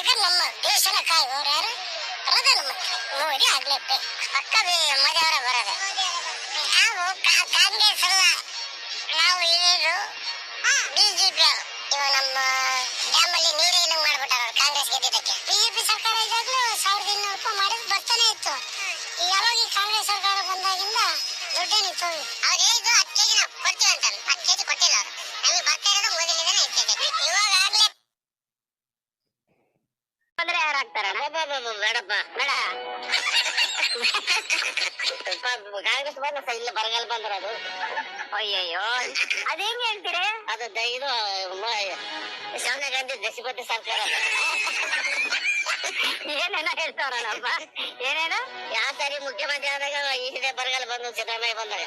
ಕಾಯಿ ಅವ್ರು ಯಾರು? ಬರೋದಲ್ಲ ಮತ್ತೆ ಮೋದಿ ಆಗ್ಲೇಬೇಕು ಪಕ್ಕ ಮೋದಿ ಅವರ ನಾವು ಕಾಂಗ್ರೆಸ್ ಅಲ್ಲ. ನಾವು ಇರೋದು ಬಿಜೆಪಿ ಇವ ನಮ್ಮ ಡ್ಯಾಮ್ ಅಲ್ಲಿ ನೀರೇ ಇಲ್ಲ ಮಾಡ್ಬಿಟ್ಟಾರ ಕಾಂಗ್ರೆಸ್ ಗೆದ್ದಿದ್ದಕ್ಕೆ? ಬಿಜೆಪಿ ಸರ್ಕಾರ ಇದ್ದಾಗಲೂ ಸಾವಿರದ ಇನ್ನೂರು ರೂಪಾಯಿ ಮಾಡಿದ್ ಬರ್ತಾನೆ ಇತ್ತು. ಯಾವಾಗ ಕಾಂಗ್ರೆಸ್ ಸರ್ಕಾರ ಬಂದಾಗಿಂದ ದುಡ್ಡೇನಿತ್ತು ಅವ್ರು ಹೇಳಿದ್ದು ಹತ್ತು ಕೊಡ್ತೀವಿ ಬಂದ್ರೆ ಯಾರು ಆಗ್ತಾರಣ್ಣ ಬೇಡಪ್ಪ ಬೇಡ ಕಾಂಗ್ರೆಸ್ ಬಂದ ಸ- ಇಲ್ಲ ಬರಗಾಲ ಬಂದ್ರ ಅದು ಅಯ್ಯಯ್ಯೋ ಅದ್ ಹೆಂಗ್ ಹೇಳ್ತೀರಿ ಅದು ದ- ಇದು ಮ- ಸೋನಿಯಾ ಗಾಂಧಿ ದಶಪತಿ ಸರ್ಕಾರ ಅದು. ಏನೇನೋ ಹೇಳ್ತಾರಲ್ಲಪ್ಪ ಏನೇನೋ ಯಾವ ಸಾರಿ ಮುಖ್ಯಮಂತ್ರಿ ಆದಾಗ ಈ ಹಿಂದೆ ಬರಗಾಲ ಬಂದು ಸಿದ್ದರಾಮಯ್ಯ ಬಂದಾಗ